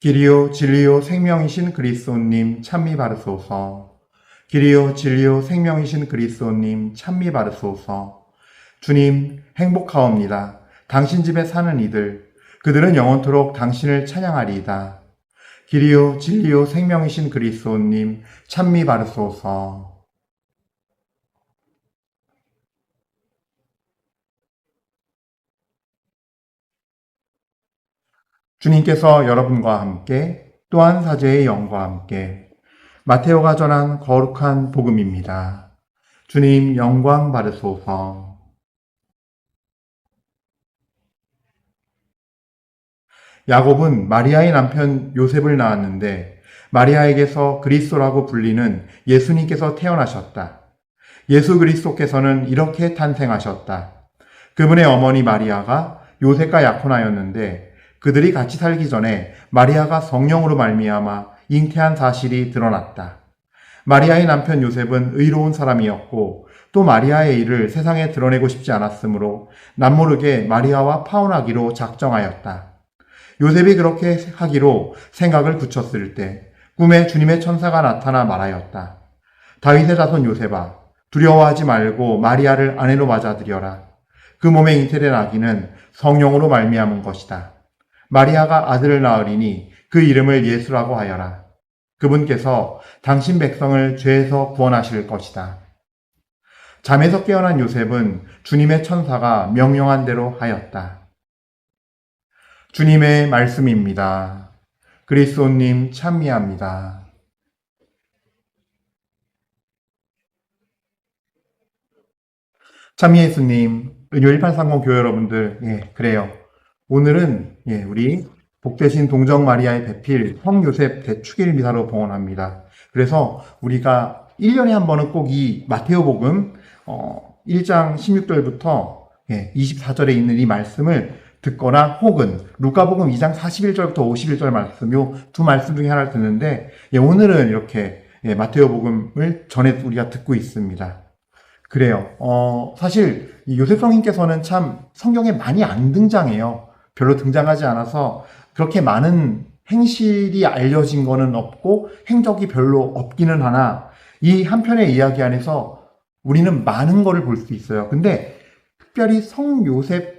길이요 진리요 생명이신 그리스도님 찬미 바르소서. 길이요 진리요 생명이신 그리스도님 찬미 바르소서. 주님 행복하옵니다. 당신 집에 사는 이들 그들은 영원토록 당신을 찬양하리이다. 길이요 진리요 생명이신 그리스도님 찬미 바르소서. 주님께서 여러분과 함께 또한 사제의 영과 함께 마테오가 전한 거룩한 복음입니다. 주님 영광 받으소서. 야곱은 마리아의 남편 요셉을 낳았는데 마리아에게서 그리스도라고 불리는 예수님께서 태어나셨다. 예수 그리스도께서는 이렇게 탄생하셨다. 그분의 어머니 마리아가 요셉과 약혼하였는데 그들이 같이 살기 전에 마리아가 성령으로 말미암아 잉태한 사실이 드러났다. 마리아의 남편 요셉은 의로운 사람이었고 또 마리아의 일을 세상에 드러내고 싶지 않았으므로 남모르게 마리아와 파혼하기로 작정하였다. 요셉이 그렇게 하기로 생각을 굳혔을 때 꿈에 주님의 천사가 나타나 말하였다. 다윗의 자손 요셉아 두려워하지 말고 마리아를 아내로 맞아들여라. 그 몸에 잉태된 아기는 성령으로 말미암은 것이다. 마리아가 아들을 낳으리니 그 이름을 예수라고 하여라. 그분께서 당신 백성을 죄에서 구원하실 것이다. 잠에서 깨어난 요셉은 주님의 천사가 명령한 대로 하였다. 주님의 말씀입니다. 그리스도님 찬미합니다. 참미 예수님, 은요 1830 교회 여러분들, 예, 그래요. 오늘은 예, 우리 복되신 동정 마리아의 배필 성 요셉 대축일 미사로 봉헌합니다. 그래서 우리가 1년에 한 번은 꼭 이 마테오복음 어, 1장 16절부터 예, 24절에 있는 이 말씀을 듣거나 혹은 루카복음 2장 41절부터 51절 말씀 요 두 말씀 중에 하나를 듣는데 예, 오늘은 이렇게 예, 마테오복음을 전에 우리가 듣고 있습니다. 그래요. 어, 사실 이 요셉 성인께서는 참 성경에 많이 안 등장해요. 별로 등장하지 않아서 그렇게 많은 행실이 알려진 거는 없고 행적이 별로 없기는 하나 이 한편의 이야기 안에서 우리는 많은 거를 볼 수 있어요. 근데 특별히 성 요셉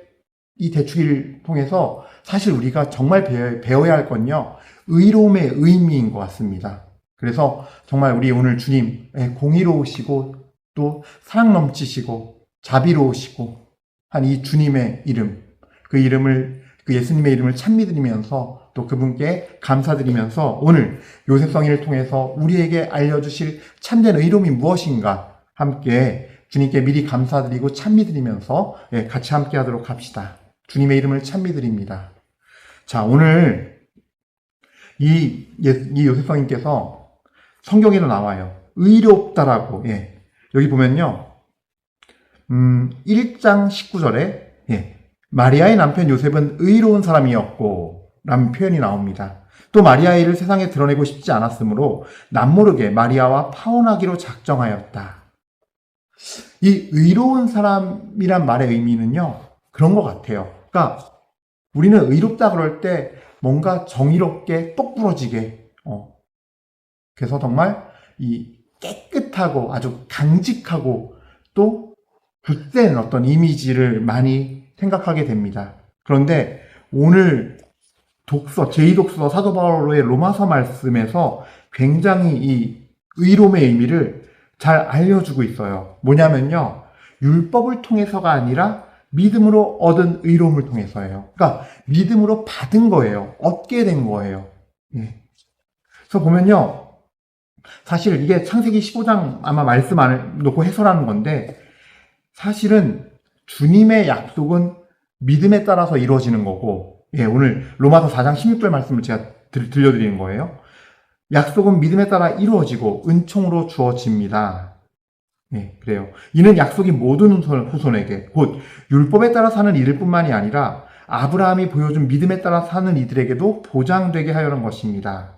이 대축일 통해서 사실 우리가 정말 배워- 배워야 할 건요. 의로움의 의미인 것 같습니다. 그래서 정말 우리 오늘 주님 예, 공의로우시고 또 사랑 넘치시고 자비로우시고 한 이 주님의 이름 그 이름을 그 예수님의 이름을 찬미 드리면서 또 그분께 감사드리면서 오늘 요셉 성인을 통해서 우리에게 알려주실 참된 의로움이 무엇인가 함께 주님께 미리 감사드리고 찬미 드리면서 예, 같이 함께 하도록 합시다. 주님의 이름을 찬미 드립니다. 자, 오늘 이, 예- 이 요셉 성인께서 성경에도 나와요. 의롭다라고, 예. 여기 보면요. 음, 1장 19절에, 예. 마리아의 남편 요셉은 의로운 사람이었고, 라는 표현이 나옵니다. 또 마리아의 일을 세상에 드러내고 싶지 않았으므로 남모르게 마리아와 파혼하기로 작정하였다. 이 의로운 사람이란 말의 의미는요, 그런 것 같아요. 그러니까 우리는 의롭다 그럴 때 뭔가 정의롭게 똑부러지게, 어. 그래서 정말 이 깨끗하고 아주 강직하고 또 굳센 어떤 이미지를 많이 생각하게 됩니다. 그런데 오늘 독서, 제2독서 사도 바울의 로마서 말씀에서 굉장히 이 의로움의 의미를 잘 알려주고 있어요. 뭐냐면요. 율법을 통해서가 아니라 믿음으로 얻은 의로움을 통해서예요. 그러니까 믿음으로 받은 거예요. 얻게 된 거예요. 예. 그래서 보면요. 사실 이게 창세기 15장 아마 말씀 안에 놓고 해설하는 건데 사실은 주님의 약속은 믿음에 따라서 이루어지는 거고 예, 오늘 로마서 4장 16절 말씀을 제가 들, 들려드리는 거예요. 약속은 믿음에 따라 이루어지고 은총으로 주어집니다. 예, 그래요. 이는 약속이 모든 후손- 후손에게 곧 율법에 따라 사는 이들 뿐만이 아니라 아브라함이 보여준 믿음에 따라 사는 이들에게도 보장되게 하려는 것입니다.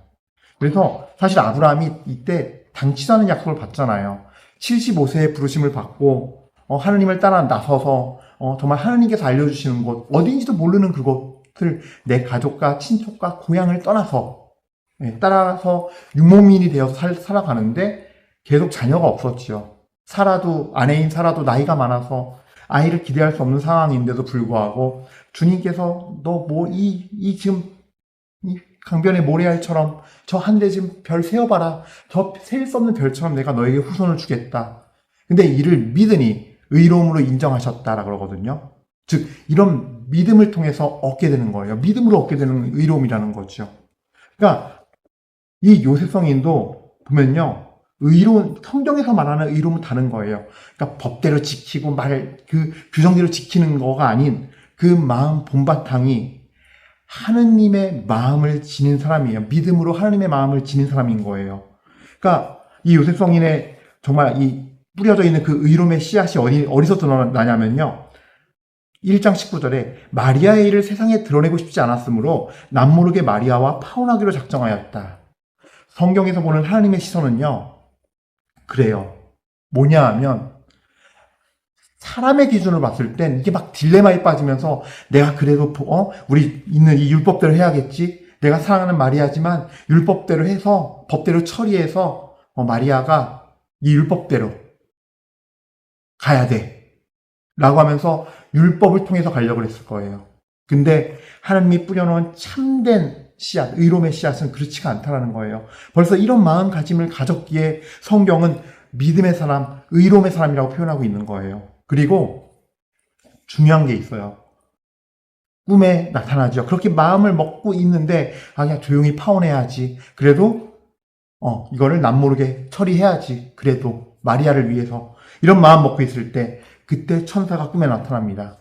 그래서 사실 아브라함이 이때 않은 약속을 받잖아요. 75세에 부르심을 받고 어, 하느님을 따라 나서서 어, 정말 하느님께서 알려주시는 곳 어딘지도 모르는 그곳 내 가족과 친척과 고향을 떠나서 예, 따라서 유목민이 되어서 살, 살아가는데 계속 자녀가 없었지요. 살아도 아내인 살아도 나이가 많아서 아이를 기대할 수 없는 상황인데도 불구하고 주님께서 너 뭐 이 이 지금 이 강변의 모래알처럼 저 한 대 지금 별 세어봐라 저 셀 수 없는 별처럼 내가 너에게 후손을 주겠다. 근데 이를 믿으니 의로움으로 인정하셨다라 그러거든요. 즉 이런 믿음을 통해서 얻게 되는 거예요. 믿음으로 얻게 되는 의로움이라는 거죠. 그러니까 이 요셉 성인도 보면요. 의로운 성경에서 말하는 의로움은 다른 거예요. 그러니까 법대로 지키고 말 그 규정대로 지키는 거가 아닌 그 마음 본바탕이 하느님의 마음을 지닌 사람이에요. 믿음으로 하느님의 마음을 지닌 사람인 거예요. 그러니까 이 요셉 성인의 정말 이 뿌려져 있는 그 의로움의 씨앗이 어디, 어디서 드러나냐면요. 1장 19절에 마리아의 일을 세상에 드러내고 싶지 않았으므로 남모르게 마리아와 파혼하기로 작정하였다. 성경에서 보는 하나님의 시선은요. 그래요. 뭐냐 하면 사람의 기준으로 봤을 땐 이게 막 딜레마에 빠지면서 내가 그래도 어 우리 있는 이 율법대로 해야겠지. 내가 사랑하는 마리아지만 율법대로 해서 법대로 처리해서 어, 마리아가 이 율법대로 가야 돼. 라고 하면서 율법을 통해서 가려고 했을 거예요. 근데 하나님이 뿌려놓은 참된 씨앗, 의로움의 씨앗은 그렇지가 않다라는 거예요. 벌써 이런 마음가짐을 가졌기에 성경은 믿음의 사람, 의로움의 사람이라고 표현하고 있는 거예요. 그리고 중요한 게 있어요. 꿈에 나타나죠. 그렇게 마음을 먹고 있는데, 아, 그냥 조용히 파혼해야지. 그래도, 어, 이거를 남 모르게 처리해야지. 그래도, 마리아를 위해서. 이런 마음 먹고 있을 때, 그때 천사가 꿈에 나타납니다.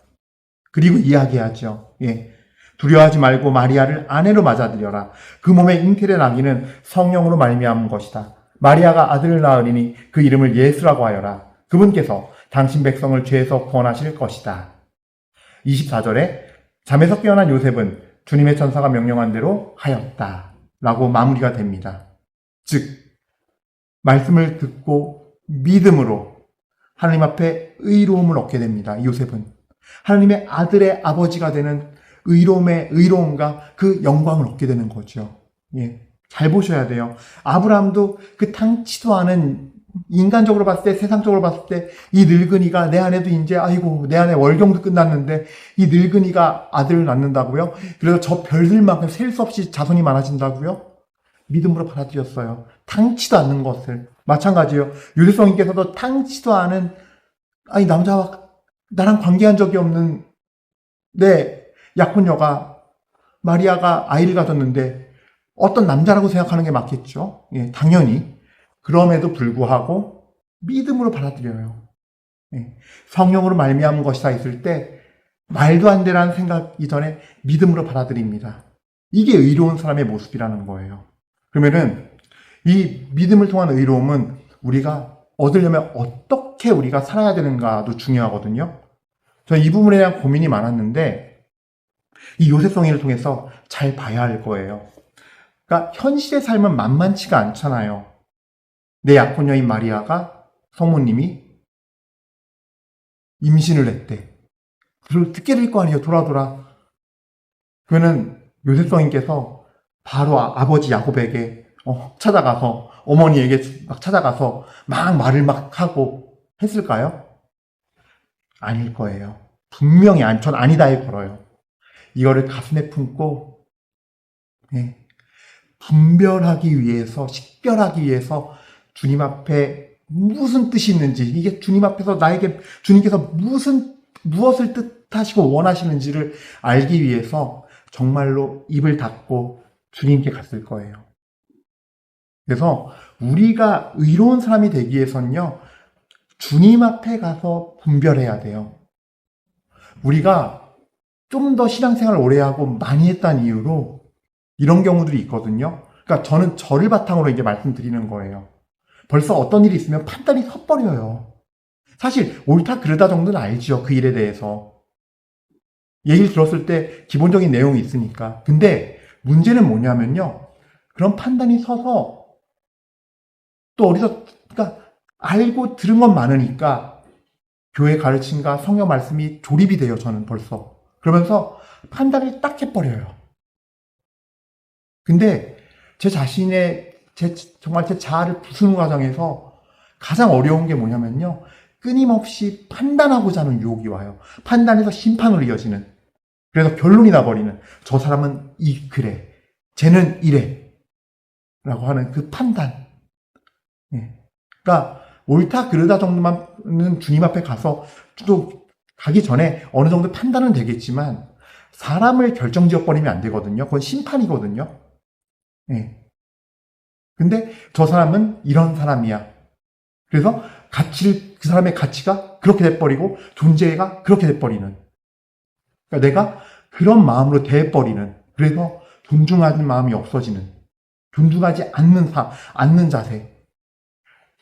그리고 이야기하죠. 예. 두려워하지 말고 마리아를 아내로 맞아들여라. 그 몸에 잉태된 아기는 성령으로 말미암은 것이다. 마리아가 아들을 낳으리니 그 이름을 예수라고 하여라. 그분께서 당신 백성을 죄에서 구원하실 것이다. 24절에 잠에서 깨어난 요셉은 주님의 천사가 명령한 대로 하였다. 라고 마무리가 됩니다. 즉, 말씀을 듣고 믿음으로 하나님 앞에 의로움을 얻게 됩니다. 이 요셉은. 하나님의 아들의 아버지가 되는 의로움의 의로움과 그 영광을 얻게 되는 거죠. 예. 잘 보셔야 돼요. 아브라함도 그 탕치도 않은 인간적으로 봤을 때, 세상적으로 봤을 때, 이 늙은이가 내 안에도 이제, 아이고, 내 안에 월경도 끝났는데, 이 늙은이가 아들을 낳는다고요? 그래서 저 별들만큼 셀 수 없이 자손이 많아진다고요? 믿음으로 받아들였어요. 탕치도 않는 것을. 마찬가지예요. 유대성님께서도 탕치도 않은, 아니, 남자와 나랑 관계한 적이 없는 내 약혼녀가, 마리아가 아이를 가졌는데, 어떤 남자라고 생각하는 게 맞겠죠? 예, 당연히. 그럼에도 불구하고 믿음으로 받아들여요. 예, 성령으로 말미암은 것이 다 있을 때 말도 안 되라는 생각 이전에 믿음으로 받아들입니다. 이게 의로운 사람의 모습이라는 거예요. 그러면은 이 믿음을 통한 의로움은 우리가 얻으려면 어떻게 우리가 살아야 되는가도 중요하거든요. 저는 이 부분에 대한 고민이 많았는데 이 요셉성의를 통해서 잘 봐야 할 거예요. 그러니까 현실의 삶은 만만치가 않잖아요. 내 약혼녀인 마리아가 성모님이 임신을 했대. 그걸 듣게 될 거 아니에요. 돌아 돌아. 그러면은 요셉 성인께서 바로 아, 버지 야곱에게 어, 찾아가서 어머니에게 막 찾아가서 막 말을 막 하고 했을까요? 아닐 거예요. 분명히 안, 전 아니다에 걸어요. 이거를 가슴에 품고 예, 분별하기 위해서 식별하기 위해서 주님 앞에 무슨 뜻이 있는지 이게 주님 앞에서 나에게 주님께서 무슨 무엇을 뜻하시고 원하시는지를 알기 위해서 정말로 입을 닫고 주님께 갔을 거예요. 그래서 우리가 의로운 사람이 되기 위해서는요, 주님 앞에 가서 분별해야 돼요. 우리가 좀 더 신앙생활을 오래 하고 많이 했다는 이유로 이런 경우들이 있거든요. 그러니까 저는 저를 바탕으로 이제 말씀드리는 거예요. 벌써 어떤 일이 있으면 판단이 섣버려요. 사실 옳다 그르다 정도는 알죠. 그 일에 대해서. 얘기를 들었을 때 기본적인 내용이 있으니까. 근데 문제는 뭐냐면요. 그런 판단이 서서 또 어디서 그러니까 알고 들은 건 많으니까 교회 가르침과 성경 말씀이 조립이 돼요. 저는 벌써. 그러면서 판단을 딱 해버려요. 근데 제 자신의 제 정말 제 자아를 부수는 과정에서 가장 어려운 게 뭐냐면요. 끊임없이 판단하고자 하는 유혹이 와요. 판단해서 심판으로 이어지는. 그래서 결론이 나버리는. 저 사람은 이 그래. 쟤는 이래. 라고 하는 그 판단. 예. 그러니까 옳다 그르다 정도만은 주님 앞에 가서 또 가기 전에 어느 정도 판단은 되겠지만 사람을 결정지어 버리면 안 되거든요. 그건 심판이거든요. 예. 근데 저 사람은 이런 사람이야. 그래서 가치를 그 사람의 가치가 그렇게 돼버리고 존재가 그렇게 돼버리는. 그러니까 내가 그런 마음으로 돼버리는. 그래서 존중하는 마음이 없어지는. 존중하지 않는 사, 않는 자세.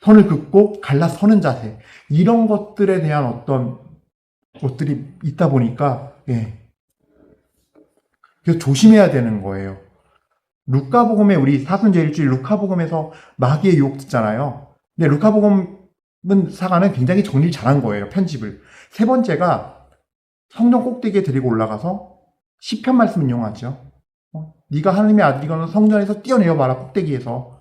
선을 긋고 갈라서는 자세. 이런 것들에 대한 어떤 것들이 있다 보니까, 예. 그래서 조심해야 되는 거예요. 루카복음에 우리 사순제 일주일 루카복음에서 마귀의 유혹 듣잖아요. 근데 루카복음은 사가는 굉장히 정리를 잘한 거예요. 편집을. 세 번째가 성령 꼭대기에 데리고 올라가서 시편 말씀 인용하죠. 어? 네가 하나님의 아들이거나 성전에서 뛰어내려 봐라 꼭대기에서.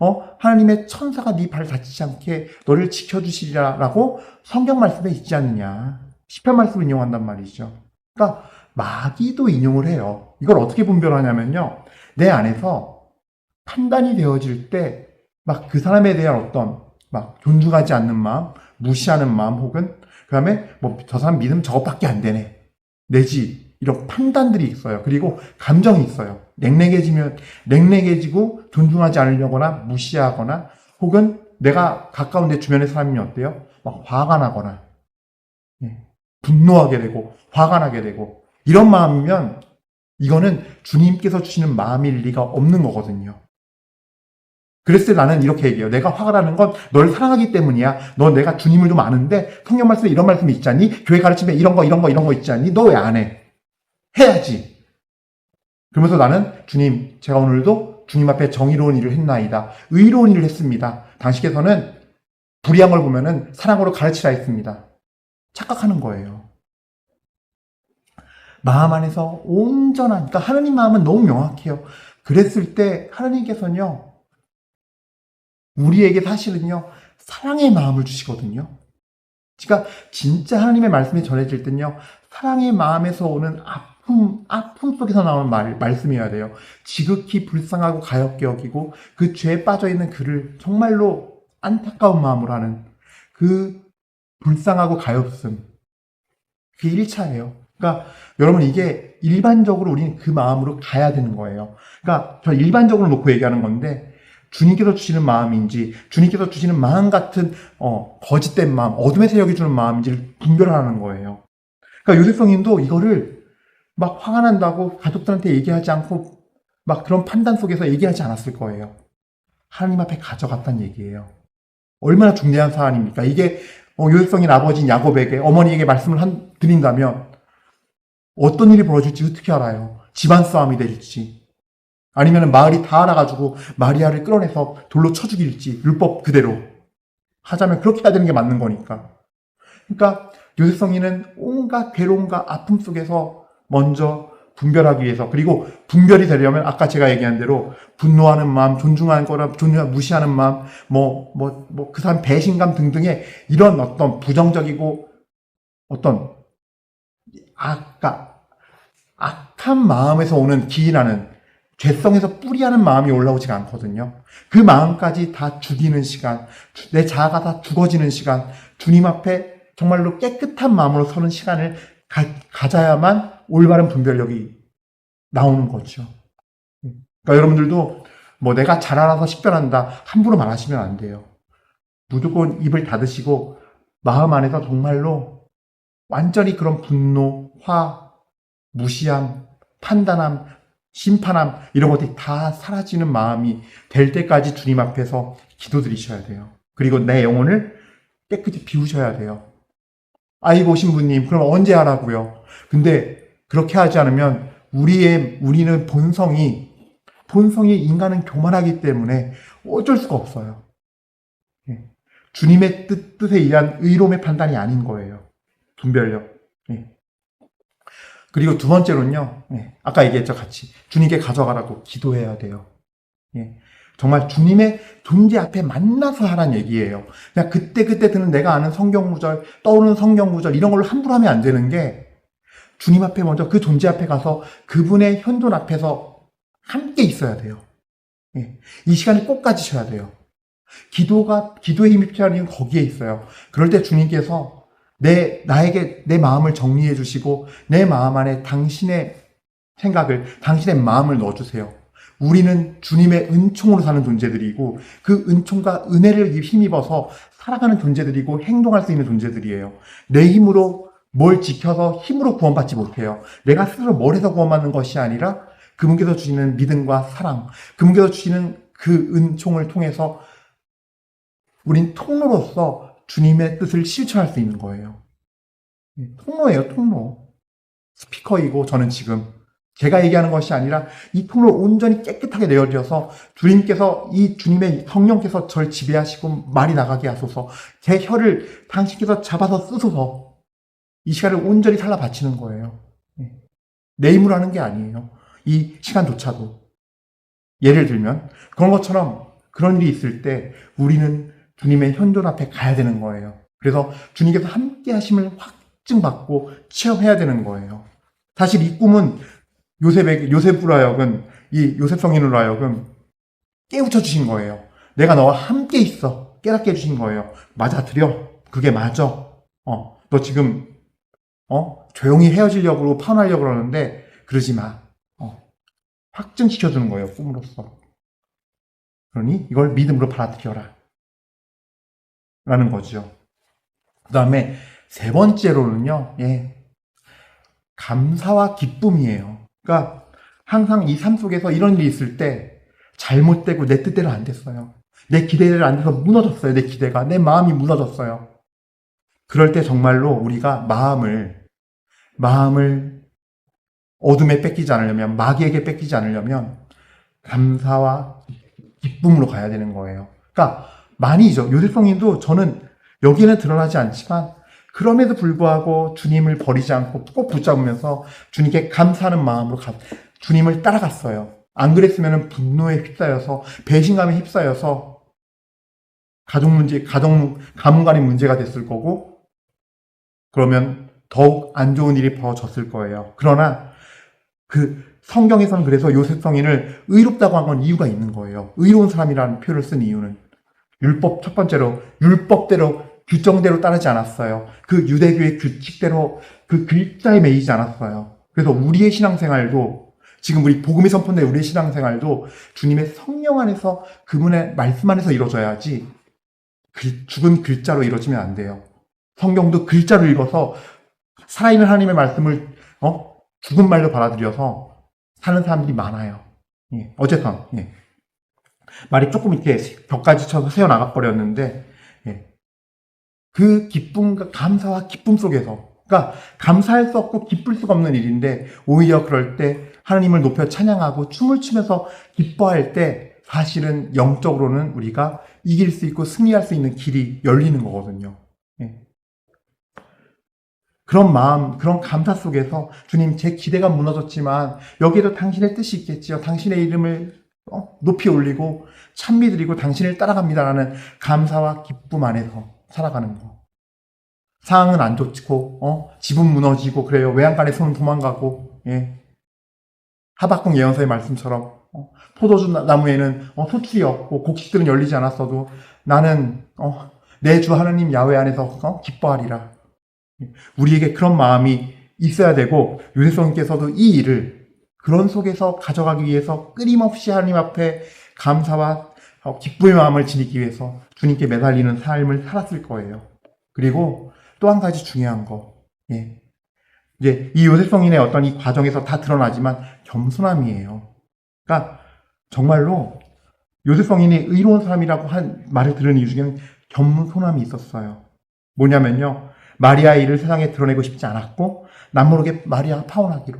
어? 하나님의 천사가 네 발 다치지 않게 너를 지켜주시리라라고 성경 말씀에 있지 않느냐. 시편 말씀을 인용한단 말이죠. 그러니까 마귀도 인용을 해요. 이걸 어떻게 분별하냐면요. 내 안에서 판단이 되어질 때 막 그 사람에 대한 어떤 막 존중하지 않는 마음, 무시하는 마음 혹은 그 다음에 뭐 저 사람 믿음 저것밖에 안 되네. 내지 이런 판단들이 있어요. 그리고 감정이 있어요. 냉랭해지면 냉랭해지고 존중하지 않으려거나 무시하거나 혹은 내가 가까운 내 주변의 사람이 어때요? 막 화가 나거나 예, 분노하게 되고 화가 나게 되고 이런 마음이면 이거는 주님께서 주시는 마음일 리가 없는 거거든요. 그랬을 때 나는 이렇게 얘기해요. 내가 화가 나는 건 널 사랑하기 때문이야. 너 내가 주님을 좀 아는데 성경 말씀에 이런 말씀이 있지 않니? 교회 가르침에 이런 거 이런 거 이런 거 있지 않니? 너 왜 안 해? 해야지. 그러면서 나는 주님, 제가 오늘도 주님 앞에 정의로운 일을 했나이다. 의로운 일을 했습니다. 당신께서는 불의한 걸 보면은 사랑으로 가르치라 했습니다. 착각하는 거예요. 마음 안에서 온전한, 그러니까 하나님 마음은 너무 명확해요. 그랬을 때 하나님께서는요, 우리에게 사실은요, 사랑의 마음을 주시거든요. 그러니까 진짜 하나님의 말씀이 전해질 때는요, 사랑의 마음에서 오는 아픔, 아픔 속에서 나오는 말, 말씀이어야 돼요. 지극히 불쌍하고 가엽게 여기고 그 죄에 빠져 있는 그를 정말로 안타까운 마음으로 하는 그 불쌍하고 가엾음. 그게 1차예요. 그러니까 여러분 이게 일반적으로 우리는 그 마음으로 가야 되는 거예요. 그러니까 저 일반적으로 놓고 얘기하는 건데 주님께서 주시는 마음인지 주님께서 주시는 마음 같은 어, 거짓된 마음, 어둠의 세력이 주는 마음인지를 분별하는 거예요. 그러니까 요셉성인도 이거를 막 화가 난다고 가족들한테 얘기하지 않고 막 그런 판단 속에서 얘기하지 않았을 거예요. 하나님 앞에 가져갔다는 얘기예요. 얼마나 중대한 사안입니까? 이게 어, 요셉성인 아버지인 야곱에게 어머니에게 말씀을 한, 드린다면 어떤 일이 벌어질지 어떻게 알아요? 집안 싸움이 될지 아니면 마을이 다 알아가지고 마리아를 끌어내서 돌로 쳐 죽일지 율법 그대로 하자면 그렇게 해야 되는 게 맞는 거니까. 그러니까 요셉성이는 온갖 괴로움과 아픔 속에서 먼저 분별하기 위해서 그리고 분별이 되려면 아까 제가 얘기한 대로 분노하는 마음, 존중하는 거라 존중 무시하는 마음, 뭐 뭐 뭐 그 사람 배신감 등등의 이런 어떤 부정적이고 어떤 아까 악한 마음에서 오는 기인하는 죄성에서 뿌리하는 마음이 올라오지가 않거든요. 그 마음까지 다 죽이는 시간, 내 자아가 다 죽어지는 시간, 주님 앞에 정말로 깨끗한 마음으로 서는 시간을 가, 져야만 올바른 분별력이 나오는 거죠. 그러니까 여러분들도 뭐 내가 잘 알아서 식별한다 함부로 말하시면 안 돼요. 무조건 입을 닫으시고 마음 안에서 정말로 완전히 그런 분노, 화, 무시함, 판단함, 심판함 이런 것들이 다 사라지는 마음이 될 때까지 주님 앞에서 기도드리셔야 돼요. 그리고 내 영혼을 깨끗이 비우셔야 돼요. 아이고 신부님 그럼 언제 하라고요? 근데 그렇게 하지 않으면 우리의 우리는 본성이 본성이 인간은 교만하기 때문에 어쩔 수가 없어요. 예. 주님의 뜻, 뜻에 의한 의로움의 판단이 아닌 거예요. 분별력. 예. 그리고 두 번째로는요, 예, 아까 얘기했죠, 같이. 주님께 가져가라고 기도해야 돼요. 예, 정말 주님의 존재 앞에 만나서 하라는 얘기예요. 그냥 그때 그때 드는 내가 아는 성경 구절, 떠오르는 성경 구절, 이런 걸로 함부로 하면 안 되는 게, 주님 앞에 먼저 그 존재 앞에 가서 그분의 현존 앞에서 함께 있어야 돼요. 예, 이 시간을 꼭 가지셔야 돼요. 기도가, 기도의 힘이 필요한 이유는 거기에 있어요. 그럴 때 주님께서 내, 나에게 내 마음을 정리해 주시고, 내 마음 안에 당신의 생각을, 당신의 마음을 넣어 주세요. 우리는 주님의 은총으로 사는 존재들이고, 그 은총과 은혜를 힘입어서 살아가는 존재들이고, 행동할 수 있는 존재들이에요. 내 힘으로 뭘 지켜서 힘으로 구원받지 못해요. 내가 스스로 뭘 해서 구원받는 것이 아니라, 그분께서 주시는 믿음과 사랑, 그분께서 주시는 그 은총을 통해서 우린 통로로서 주님의 뜻을 실천할 수 있는 거예요. 예, 통로예요, 통로. 스피커이고 저는 지금 제가 얘기하는 것이 아니라 이 통로를 온전히 깨끗하게 내어드려서 주님께서 이 주님의 성령께서 저를 지배하시고 말이 나가게 하소서 제 혀를 당신께서 잡아서 쓰소서 이 시간을 온전히 살라 바치는 거예요. 예. 내 힘으로 하는 게 아니에요. 이 시간조차도. 예를 들면 그런 것처럼 그런 일이 있을 때 우리는 주님의 현존 앞에 가야 되는 거예요. 그래서 주님께서 함께 하심을 확증받고 체험해야 되는 거예요. 사실 이 꿈은 요셉에게, 요셉으로 하여금, 이 요셉 성인으로 하여금 깨우쳐 주신 거예요. 내가 너와 함께 있어. 깨닫게 해주신 거예요. 맞아들여. 그게 맞아. 어, 너 지금, 어, 조용히 헤어지려고 파혼하려고 그러는데, 그러지 마. 어, 확증시켜 주는 거예요. 꿈으로써. 그러니 이걸 믿음으로 받아들여라. 라는 거죠. 그 다음에 세 번째로는요, 예, 감사와 기쁨이에요. 그러니까 항상 이 삶 속에서 이런 일이 있을 때 잘못되고 내 뜻대로 안 됐어요. 내 기대대로 안 돼서 무너졌어요. 내 기대가. 내 마음이 무너졌어요. 그럴 때 정말로 우리가 마음을, 마음을 어둠에 뺏기지 않으려면, 마귀에게 뺏기지 않으려면 감사와 기쁨으로 가야 되는 거예요. 그러니까 많이죠. 요셉성인도 저는 여기에는 드러나지 않지만 그럼에도 불구하고 주님을 버리지 않고 꼭 붙잡으면서 주님께 감사하는 마음으로 가, 주님을 따라갔어요. 안 그랬으면 분노에 휩싸여서 배신감에 휩싸여서 가족 문제, 가정 가문 간의 문제가 됐을 거고 그러면 더욱 안 좋은 일이 벌어졌을 거예요. 그러나 그 성경에서는 그래서 요셉 성인을 의롭다고 한 건 이유가 있는 거예요. 의로운 사람이라는 표현을 쓴 이유는 율법 첫 번째로 율법대로 규정대로 따르지 않았어요. 그 유대교의 규칙대로 그 글자에 매이지 않았어요. 그래서 우리의 신앙생활도 지금 우리 복음이 선포된 우리의 신앙생활도 주님의 성령 안에서 그분의 말씀 안에서 이루어져야지 글, 죽은 글자로 이루어지면 안 돼요. 성경도 글자로 읽어서 살아있는 하나님의 말씀을 어? 죽은 말로 받아들여서 사는 사람들이 많아요. 예, 어쨌든 예. 말이 조금 이렇게 벽까지 쳐서 새어 나가 버렸는데 예. 그 기쁨과 감사와 기쁨 속에서 그러니까 감사할 수 없고 기쁠 수가 없는 일인데 오히려 그럴 때 하나님을 높여 찬양하고 춤을 추면서 기뻐할 때 사실은 영적으로는 우리가 이길 수 있고 승리할 수 있는 길이 열리는 거거든요. 예. 그런 마음, 그런 감사 속에서 주님 제 기대가 무너졌지만 여기에도 당신의 뜻이 있겠지요. 당신의 이름을 어? 높이 올리고 찬미 드리고 당신을 따라갑니다라는 감사와 기쁨 안에서 살아가는 거. 상황은 안 좋고 어? 집은 무너지고 그래요. 외양간에 손은 도망가고 예. 하박국 예언서의 말씀처럼 어? 포도주 나무에는 어, 소출이 없고 곡식들은 열리지 않았어도 나는 어, 내 주 하나님 야외 안에서 어? 기뻐하리라. 우리에게 그런 마음이 있어야 되고 유대성님께서도 이 일을 그런 속에서 가져가기 위해서 끊임없이 하나님 앞에 감사와 기쁨의 마음을 지니기 위해서 주님께 매달리는 삶을 살았을 거예요. 그리고 또 한 가지 중요한 거, 예. 이제 이 요셉성인의 어떤 이 과정에서 다 드러나지만 겸손함이에요. 그러니까 정말로 요셉성인이 의로운 사람이라고 한 말을 들은 이유 중에는 겸손함이 있었어요. 뭐냐면요. 마리아의 일을 세상에 드러내고 싶지 않았고 남모르게 마리아가 파혼하기로.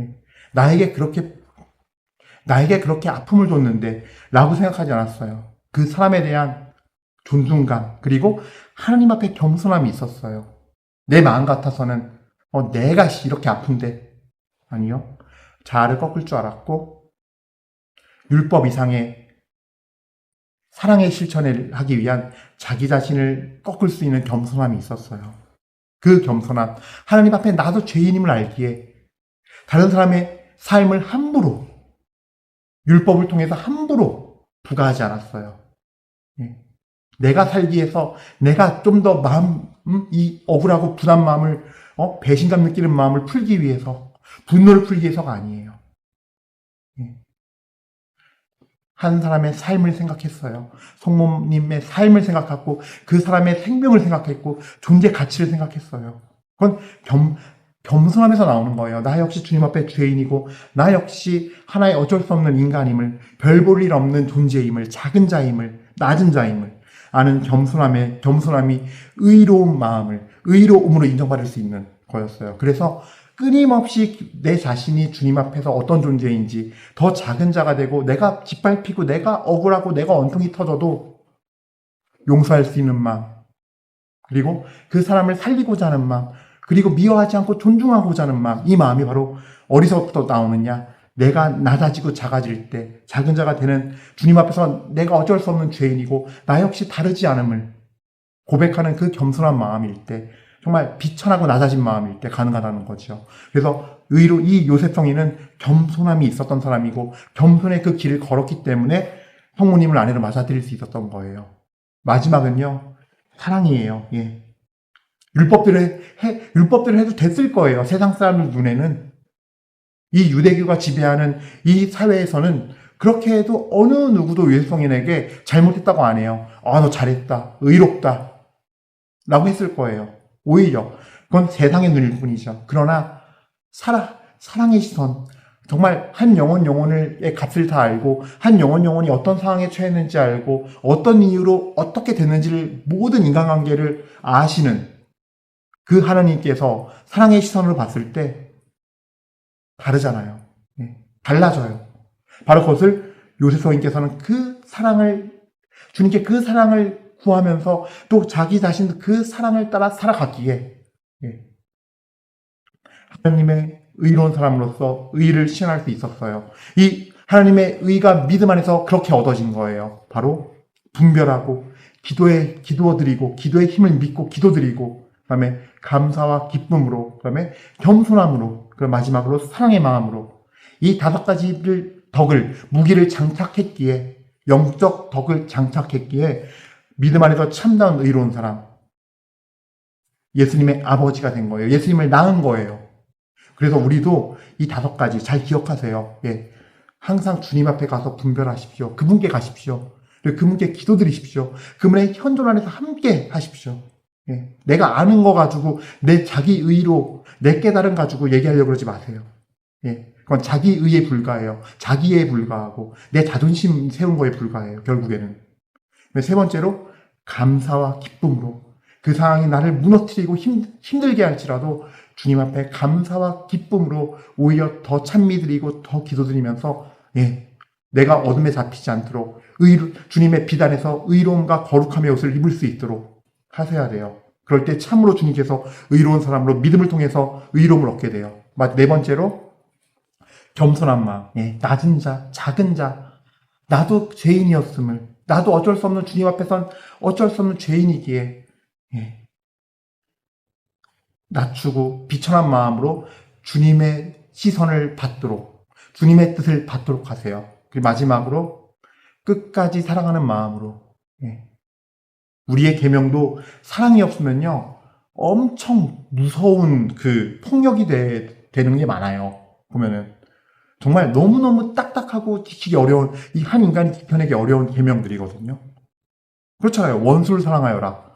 예. 나에게 그렇게 나에게 그렇게 아픔을 줬는데 라고 생각하지 않았어요. 그 사람에 대한 존중감 그리고 하나님 앞에 겸손함이 있었어요. 내 마음 같아서는 어, 내가 이렇게 아픈데 아니요. 자아를 꺾을 줄 알았고, 율법 이상의 사랑의 실천을 하기 위한 자기 자신을 꺾을 수 있는 겸손함이 있었어요. 그 겸손함, 하나님 앞에 나도 죄인임을 알기에 다른 사람의 삶을 함부로, 율법을 통해서 함부로 부과하지 않았어요. 예. 내가 살기 위해서 내가 좀 더 마음, 음? 이 억울하고 부담 마음을, 어? 배신감 느끼는 마음을 풀기 위해서, 분노를 풀기 위해서가 아니에요. 한 사람의 삶을 생각했어요. 성모님의 삶을 생각하고 그 사람의 생명을 생각했고 존재 가치를 생각했어요. 그건 겸, 겸손함에서 나오는 거예요. 나 역시 주님 앞에 죄인이고 나 역시 하나의 어쩔 수 없는 인간임을 별 볼 일 없는 존재임을 작은 자임을 낮은 자임을 아는 겸손함에 겸손함이 의로운 마음을 의로움으로 인정받을 수 있는 거였어요. 그래서 끊임없이 내 자신이 주님 앞에서 어떤 존재인지 더 작은 자가 되고 내가 짓밟히고 내가 억울하고 내가 원통이 터져도 용서할 수 있는 마음 그리고 그 사람을 살리고자 하는 마음 그리고 미워하지 않고 존중하고자 하는 마음 이 마음이 바로 어디서부터 나오느냐? 내가 낮아지고 작아질 때 작은 자가 되는 주님 앞에서 내가 어쩔 수 없는 죄인이고 나 역시 다르지 않음을 고백하는 그 겸손한 마음일 때 정말 비천하고 낮아진 마음일 때 가능하다는 거죠. 그래서 의로 이 요셉 성인은 겸손함이 있었던 사람이고 겸손의 그 길을 걸었기 때문에 성모님을 아내로 맞아들일 수 있었던 거예요. 마지막은요 사랑이에요. 예. 율법들을 해 율법들을 해도 됐을 거예요. 세상 사람들 눈에는 이 유대교가 지배하는 이 사회에서는 그렇게 해도 어느 누구도 요셉 성인에게 잘못했다고 안 해요. 아 너 잘했다, 의롭다, 라고 했을 거예요. 오히려 그건 세상의 눈일 뿐이죠. 그러나 사랑, 사랑의 시선, 정말 한 영혼 영혼의 값을 다 알고 한 영혼 영혼이 어떤 상황에 처했는지 알고 어떤 이유로 어떻게 됐는지를 모든 인간관계를 아시는 그 하나님께서 사랑의 시선으로 봤을 때 다르잖아요. 예, 달라져요. 바로 그것을 요셉 성인께서는 그 사랑을 주님께 그 사랑을 구하면서 또 자기 자신도 그 사랑을 따라 살아갔기에 예. 하나님의 의로운 사람으로서 의를 실현할 수 있었어요. 이 하나님의 의가 믿음 안에서 그렇게 얻어진 거예요. 바로 분별하고 기도에 기도드리고 기도의 힘을 믿고 기도 드리고 그다음에 감사와 기쁨으로 그다음에 겸손함으로 그 마지막으로 사랑의 마음으로 이 다섯 가지를 덕을 무기를 장착했기에 영적 덕을 장착했기에 믿음 안에서 참다운 의로운 사람 예수님의 아버지가 된 거예요. 예수님을 낳은 거예요. 그래서 우리도 이 다섯 가지 잘 기억하세요. 예. 항상 주님 앞에 가서 분별하십시오. 그분께 가십시오. 그리고 그분께 기도드리십시오. 그분의 현존 안에서 함께 하십시오. 예. 내가 아는 거 가지고 내 자기 의로 내 깨달음 가지고 얘기하려고 그러지 마세요. 예. 그건 자기 의에 불과해요. 자기에 불과하고 내 자존심 세운 거에 불과해요. 결국에는. 세 번째로 감사와 기쁨으로 그 상황이 나를 무너뜨리고 힘, 힘들게 할지라도 주님 앞에 감사와 기쁨으로 오히려 더 찬미드리고 더 기도드리면서 예, 내가 어둠에 잡히지 않도록 의, 주님의 비단에서 의로움과 거룩함의 옷을 입을 수 있도록 하셔야 돼요. 그럴 때 참으로 주님께서 의로운 사람으로 믿음을 통해서 의로움을 얻게 돼요. 네 번째로 겸손한 마음, 예, 낮은 자, 작은 자, 나도 죄인이었음을, 나도 어쩔 수 없는 주님 앞에선 어쩔 수 없는 죄인이기에 예, 낮추고 비천한 마음으로 주님의 시선을 받도록 주님의 뜻을 받도록 하세요. 그리고 마지막으로 끝까지 사랑하는 마음으로 예. 우리의 계명도 사랑이 없으면요 엄청 무서운 그 폭력이 되, 되는 게 많아요. 보면은 정말 너무너무 딱딱하고 지키기 어려운 이 한 인간이 지켜내기 어려운 계명들이거든요. 그렇잖아요. 원수를 사랑하여라.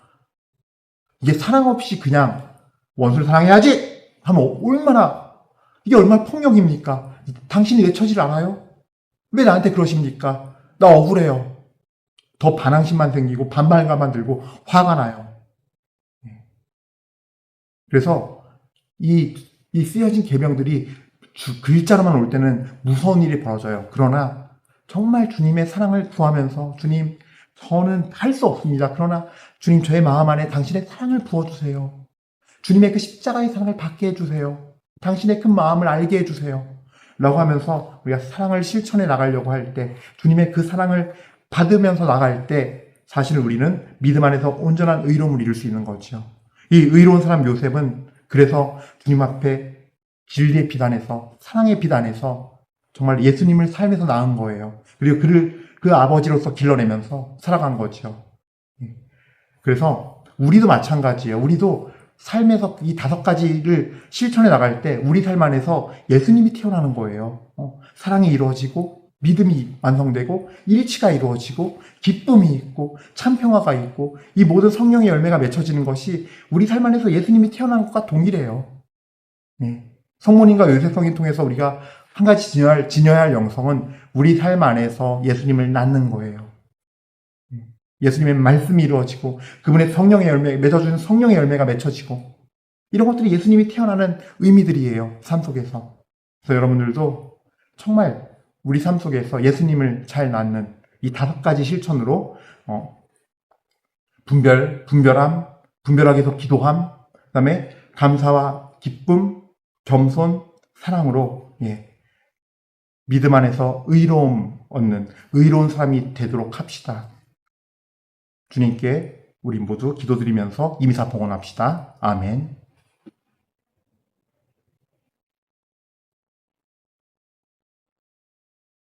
이게 사랑 없이 그냥 원수를 사랑해야지 하면 얼마나 이게 얼마나 폭력입니까? 당신이 내 처지를 알아요? 왜 나한테 그러십니까? 나 억울해요. 더 반항심만 생기고 반발감만 들고 화가 나요. 예. 그래서 이, 이 쓰여진 계명들이 주, 글자로만 올 때는 무서운 일이 벌어져요. 그러나 정말 주님의 사랑을 구하면서 주님 저는 할 수 없습니다. 그러나 주님 저의 마음 안에 당신의 사랑을 부어주세요. 주님의 그 십자가의 사랑을 받게 해주세요. 당신의 큰 마음을 알게 해주세요. 라고 하면서 우리가 사랑을 실천해 나가려고 할 때, 주님의 그 사랑을 받으면서 나갈 때, 사실 우리는 믿음 안에서 온전한 의로움을 이룰 수 있는 거죠. 이 의로운 사람 요셉은 그래서 주님 앞에 진리의 비단에서, 사랑의 비단에서 정말 예수님을 삶에서 낳은 거예요. 그리고 그를 그 아버지로서 길러내면서 살아간 거죠. 예. 그래서 우리도 마찬가지예요. 우리도 삶에서 이 다섯 가지를 실천해 나갈 때 우리 삶 안에서 예수님이 태어나는 거예요. 어, 사랑이 이루어지고 믿음이 완성되고 일치가 이루어지고 기쁨이 있고 참 평화가 있고 이 모든 성령의 열매가 맺혀지는 것이 우리 삶 안에서 예수님이 태어난 것과 동일해요. 예. 성모님과 요셉성이 통해서 우리가 한 가지 지녀야 할, 지녀야 할 영성은 우리 삶 안에서 예수님을 낳는 거예요. 예. 예수님의 말씀이 이루어지고 그분의 성령의 열매, 맺어주는 성령의 열매가 맺혀지고 이런 것들이 예수님이 태어나는 의미들이에요. 삶 속에서. 그래서 여러분들도 정말 우리 삶 속에서 예수님을 잘 낳는 이 다섯 가지 실천으로 어, 분별, 분별함, 분별하게 해서 기도함, 그다음에 감사와 기쁨, 겸손, 사랑으로 예, 믿음 안에서 의로움 얻는 의로운 사람이 되도록 합시다. 주님께 우리 모두 기도드리면서 이미사 봉헌합시다. 아멘.